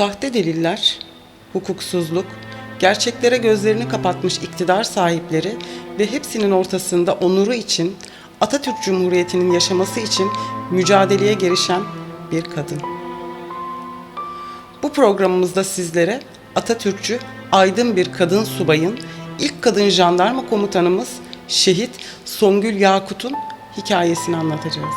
Sahte deliller, hukuksuzluk, gerçeklere gözlerini kapatmış iktidar sahipleri ve hepsinin ortasında onuru için, Atatürk Cumhuriyeti'nin yaşaması için mücadeleye girişen bir kadın. Bu programımızda sizlere Atatürkçü aydın bir kadın subayın, ilk kadın jandarma komutanımız şehit Songül Yakut'un hikayesini anlatacağız.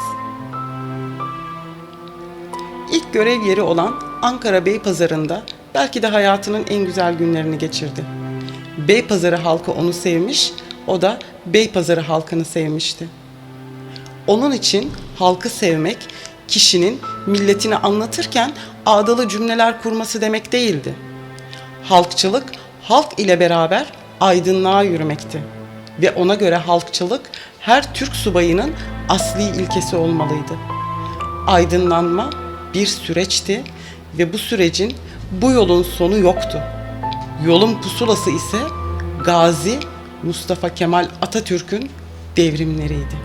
İlk görev yeri olan Ankara Beypazarı'nda belki de hayatının en güzel günlerini geçirdi. Beypazarı halkı onu sevmiş, o da Beypazarı halkını sevmişti. Onun için halkı sevmek, kişinin milletini anlatırken ağdalı cümleler kurması demek değildi. Halkçılık, halk ile beraber aydınlığa yürümekti. Ve ona göre halkçılık her Türk subayının asli ilkesi olmalıydı. Aydınlanma bir süreçti ve bu sürecin bu yolun sonu yoktu. Yolun pusulası ise Gazi Mustafa Kemal Atatürk'ün devrimleriydi.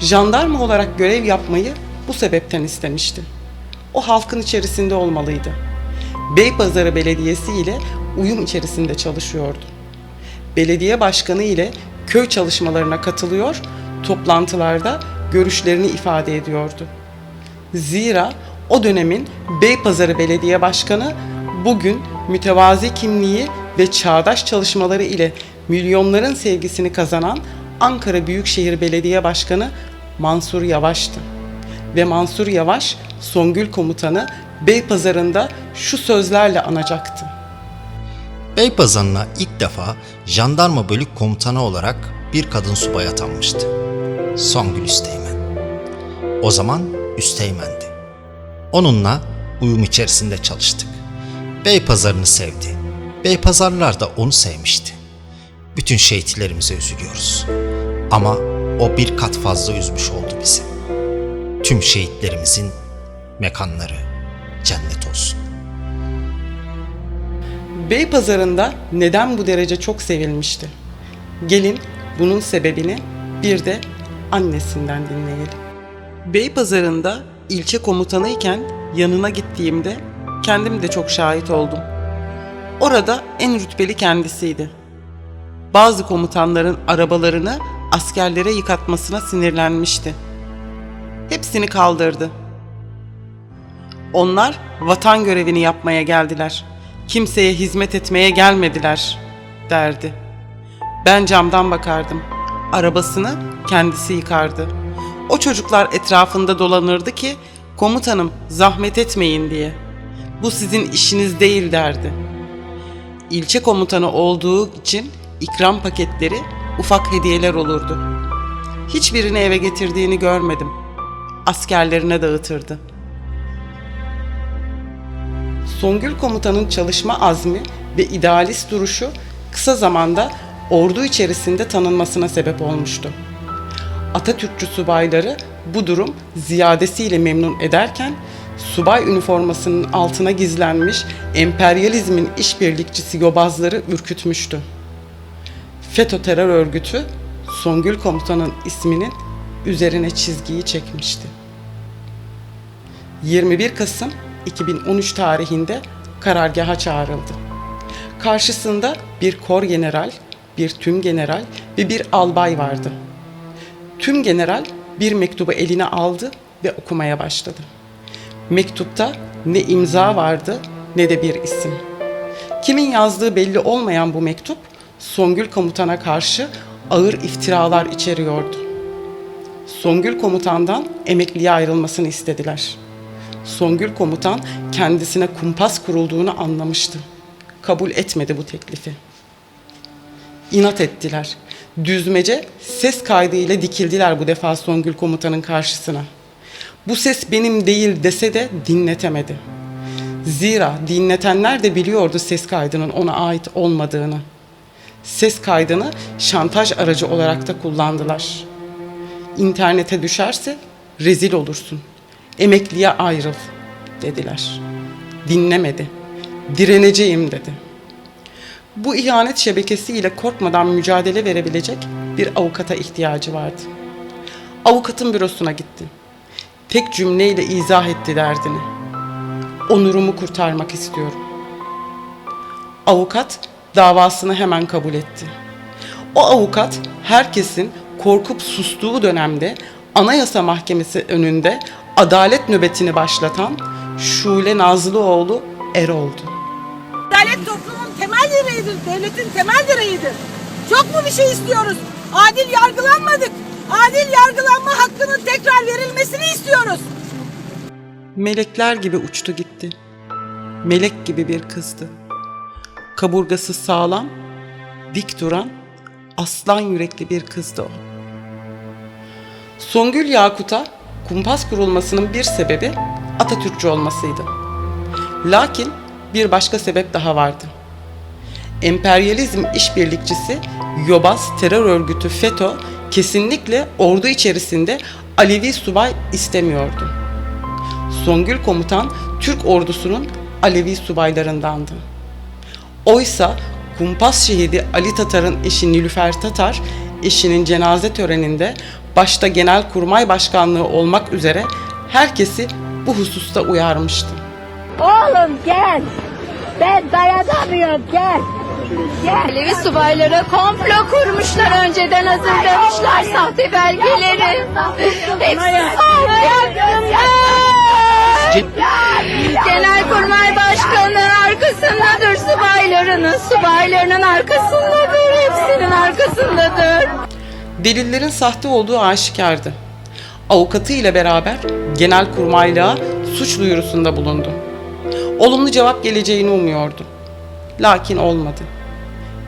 Jandarma olarak görev yapmayı bu sebepten istemişti. O halkın içerisinde olmalıydı. Beypazarı Belediyesi ile uyum içerisinde çalışıyordu. Belediye başkanı ile köy çalışmalarına katılıyor, toplantılarda görüşlerini ifade ediyordu. Zira o dönemin Beypazarı Belediye Başkanı bugün mütevazi kimliği ve çağdaş çalışmaları ile milyonların sevgisini kazanan Ankara Büyükşehir Belediye Başkanı Mansur Yavaş'tı. Ve Mansur Yavaş Songül Komutanı Beypazarı'nda şu sözlerle anacaktı. Beypazarı'na ilk defa jandarma bölük komutanı olarak bir kadın subay atanmıştı. Songül Üsteğmen. O zaman Üsteğmen'di. Onunla uyum içerisinde çalıştık. Beypazarı'nı sevdi. Beypazarlılar da onu sevmişti. Bütün şehitlerimize üzülüyoruz. Ama o bir kat fazla üzmüş oldu bizi. Tüm şehitlerimizin mekanları cennet olsun. Beypazarı'nda neden bu derece çok sevilmişti? Gelin bunun sebebini bir de annesinden dinleyelim. Beypazarı'nda ilçe komutanı iken yanına gittiğimde kendim de çok şahit oldum. Orada en rütbeli kendisiydi. Bazı komutanların arabalarını askerlere yıkatmasına sinirlenmişti. Hepsini kaldırdı. Onlar vatan görevini yapmaya geldiler. Kimseye hizmet etmeye gelmediler, derdi. Ben camdan bakardım. Arabasını kendisi yıkardı. O çocuklar etrafında dolanırdı ki komutanım zahmet etmeyin diye. Bu sizin işiniz değil derdi. İlçe komutanı olduğu için ikram paketleri ufak hediyeler olurdu. Hiçbirini eve getirdiğini görmedim. Askerlerine dağıtırdı. Songül komutanın çalışma azmi ve idealist duruşu kısa zamanda ordu içerisinde tanınmasına sebep olmuştu. Atatürkçü subayları bu durum ziyadesiyle memnun ederken subay üniformasının altına gizlenmiş emperyalizmin işbirlikçisi yobazları ürkütmüştü. FETÖ terör örgütü Songül komutanın isminin üzerine çizgiyi çekmişti. 21 Kasım 2013 tarihinde karargaha çağrıldı. Karşısında bir kor general, bir tüm general ve bir albay vardı. Tüm general bir mektubu eline aldı ve okumaya başladı. Mektupta ne imza vardı ne de bir isim. Kimin yazdığı belli olmayan bu mektup Songül komutana karşı ağır iftiralar içeriyordu. Songül komutandan emekliye ayrılmasını istediler. Songül komutan kendisine kumpas kurulduğunu anlamıştı. Kabul etmedi bu teklifi. İnat ettiler. Düzmece ses kaydı ile dikildiler bu defa Songül komutanın karşısına. Bu ses benim değil dese de dinletemedi. Zira dinletenler de biliyordu ses kaydının ona ait olmadığını. Ses kaydını şantaj aracı olarak da kullandılar. İnternete düşerse rezil olursun. Emekliye ayrıl dediler. Dinlemedi. Direneceğim dedi. Bu ihanet şebekesiyle korkmadan mücadele verebilecek bir avukata ihtiyacı vardı. Avukatın bürosuna gitti. Tek cümleyle izah etti derdini. Onurumu kurtarmak istiyorum. Avukat davasını hemen kabul etti. O avukat herkesin korkup sustuğu dönemde Anayasa Mahkemesi önünde adalet nöbetini başlatan Şule Nazlıoğlu Erol'du. Adalet toplumun temel direğidir, devletin temel direğidir. Çok mu bir şey istiyoruz? Adil yargılanmadık. Adil yargılanma hakkının tekrar verilmesini istiyoruz. Melekler gibi uçtu gitti. Melek gibi bir kızdı. Kaburgası sağlam, dik duran, aslan yürekli bir kızdı o. Songül Yakut'a kumpas kurulmasının bir sebebi Atatürkçü olmasıydı. Lakin bir başka sebep daha vardı. Emperyalizm işbirlikçisi Yobaz terör örgütü FETÖ kesinlikle ordu içerisinde Alevi subay istemiyordu. Songül komutan Türk ordusunun Alevi subaylarındandı. Oysa kumpas şehidi Ali Tatar'ın eşi Nilüfer Tatar, eşinin cenaze töreninde başta Genelkurmay Başkanlığı olmak üzere herkesi bu hususta uyarmıştı. Oğlum gel. Ben dayanamıyorum gel. Gel. Alevi subaylara komplo kurmuşlar önceden hazırlamışlar sahte belgeleri. Hepsi sahte. Genelkurmay Başkanı arkasındadır subaylarının, subaylarının arkasındadır, hepsinin arkasındadır. Delillerin sahte olduğu aşikardı. Avukatı ile beraber Genelkurmaylığa suç duyurusunda bulundu. Olumlu cevap geleceğini umuyordu. Lakin olmadı.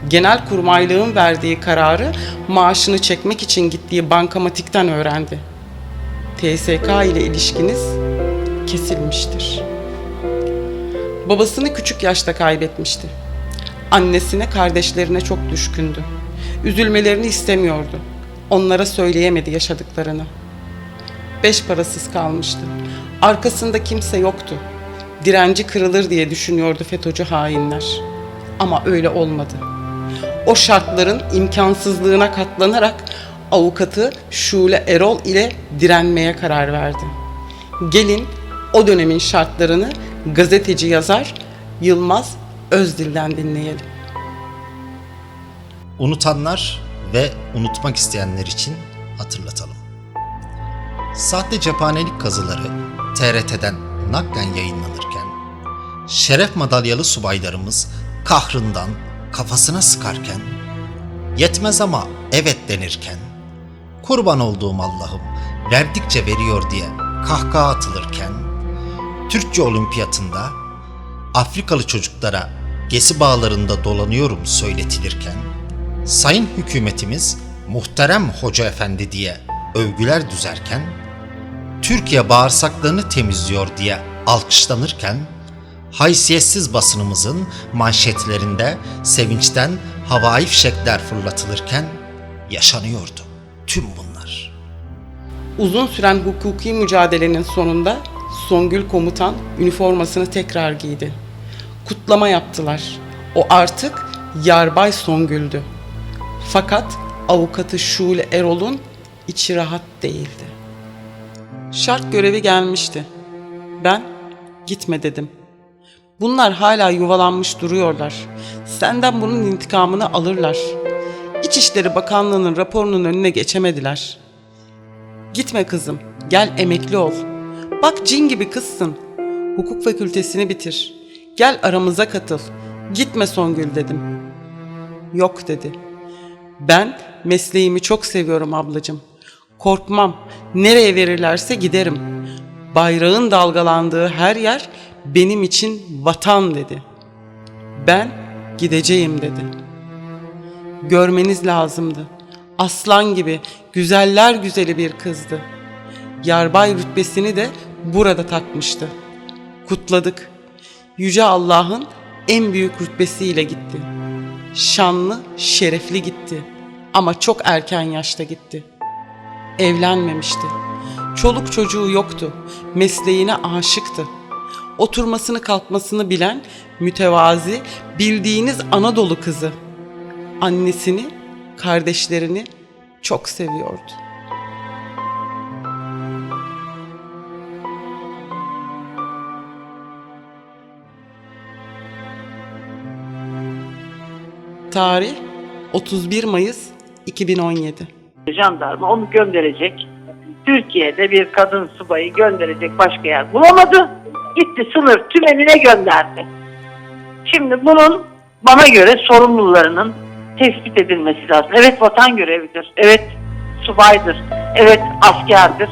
Genelkurmaylığın verdiği kararı maaşını çekmek için gittiği bankamatikten öğrendi. TSK ile ilişkiniz kesilmiştir. Babasını küçük yaşta kaybetmişti. Annesine, kardeşlerine çok düşkündü. Üzülmelerini istemiyordu. Onlara söyleyemedi yaşadıklarını. Beş parasız kalmıştı. Arkasında kimse yoktu. Direnci kırılır diye düşünüyordu FETÖ'cü hainler. Ama öyle olmadı. O şartların imkansızlığına katlanarak avukatı Şule Erol ile direnmeye karar verdi. Gelin o dönemin şartlarını gazeteci yazar Yılmaz Özdil'den dinleyelim. Unutanlar ve unutmak isteyenler için hatırlatalım. Sahte cephanelik kazıları TRT'den naklen yayınlanırken şeref madalyalı subaylarımız kahrından kafasına sıkarken yetmez ama evet denirken kurban olduğum Allah'ım verdikçe veriyor diye kahkaha atılırken Türkçe olimpiyatında Afrikalı çocuklara gesi bağlarında dolanıyorum söyletilirken sayın hükümetimiz muhterem hoca efendi diye övgüler düzerken Türkiye bağırsaklarını temizliyor diye alkışlanırken haysiyetsiz basınımızın manşetlerinde sevinçten havai fişekler fırlatılırken yaşanıyordu tüm bunlar. Uzun süren hukuki mücadelenin sonunda Songül komutan üniformasını tekrar giydi. Kutlama yaptılar. O artık Yarbay Songül'dü. Fakat avukatı Şule Erol'un içi rahat değildi. Şart görevi gelmişti. Ben gitme dedim. Bunlar hala yuvalanmış duruyorlar. Senden bunun intikamını alırlar. İçişleri Bakanlığı'nın raporunun önüne geçemediler. Gitme kızım, gel emekli ol. Bak cin gibi kızsın. Hukuk fakültesini bitir. Gel aramıza katıl. Gitme Songül dedim. Yok dedi. Ben mesleğimi çok seviyorum ablacığım. Korkmam. Nereye verirlerse giderim. Bayrağın dalgalandığı her yer benim için vatan dedi. Ben gideceğim dedi. Görmeniz lazımdı. Aslan gibi güzeller güzeli bir kızdı. Yarbay rütbesini de burada takmıştı. Kutladık. Yüce Allah'ın en büyük rütbesiyle gitti. Şanlı, şerefli gitti. Ama çok erken yaşta gitti. Evlenmemişti. Çoluk çocuğu yoktu. Mesleğine aşıktı. Oturmasını kalkmasını bilen mütevazi bildiğiniz Anadolu kızı. Annesini, kardeşlerini çok seviyordu. Tarih 31 Mayıs 2017 jandarma onu gönderecek. Türkiye'de bir kadın subayı gönderecek başka yer bulamadı. Gitti sınır tümenine gönderdi. Şimdi bunun bana göre sorumlularının tespit edilmesi lazım. Evet vatan görevidir. Evet subaydır. Evet askerdir.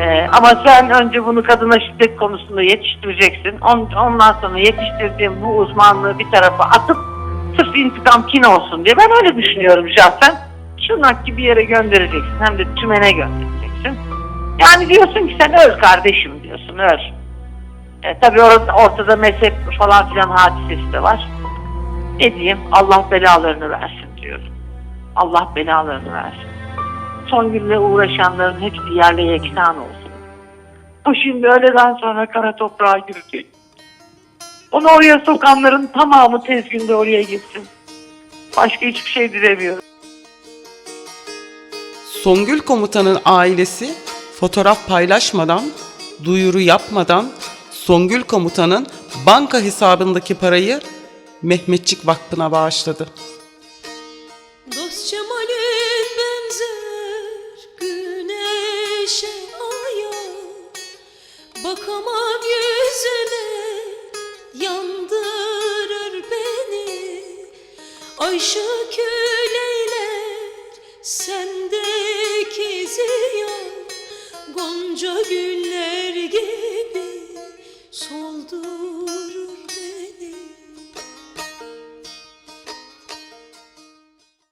Ee, ama sen önce bunu kadına şiddet konusunda yetiştireceksin. On- Ondan sonra yetiştirdiğin bu uzmanlığı bir tarafa atıp sırf intikam kin olsun diye. Ben öyle düşünüyorum şahsen. Şırnak gibi yere göndereceksin. Hem de tümene göndereceksin. Yani diyorsun ki sen öl kardeşim diyorsun öl. E, tabii orada, ortada mezhep falan filan hadisesi de var. Ne diyeyim Allah belalarını versin diyorum. Allah belalarını versin. Son günle uğraşanların hepsi yerle yeksan olsun. O şimdi öğleden sonra kara toprağa girecek. Onu oraya sokanların tamamı tez günde oraya gitsin. Başka hiçbir şey dilemiyorum. Songül komutanın ailesi fotoğraf paylaşmadan, duyuru yapmadan Songül komutanın banka hesabındaki parayı Mehmetçik Vakfı'na bağışladı. Dost cemalin Gonca güller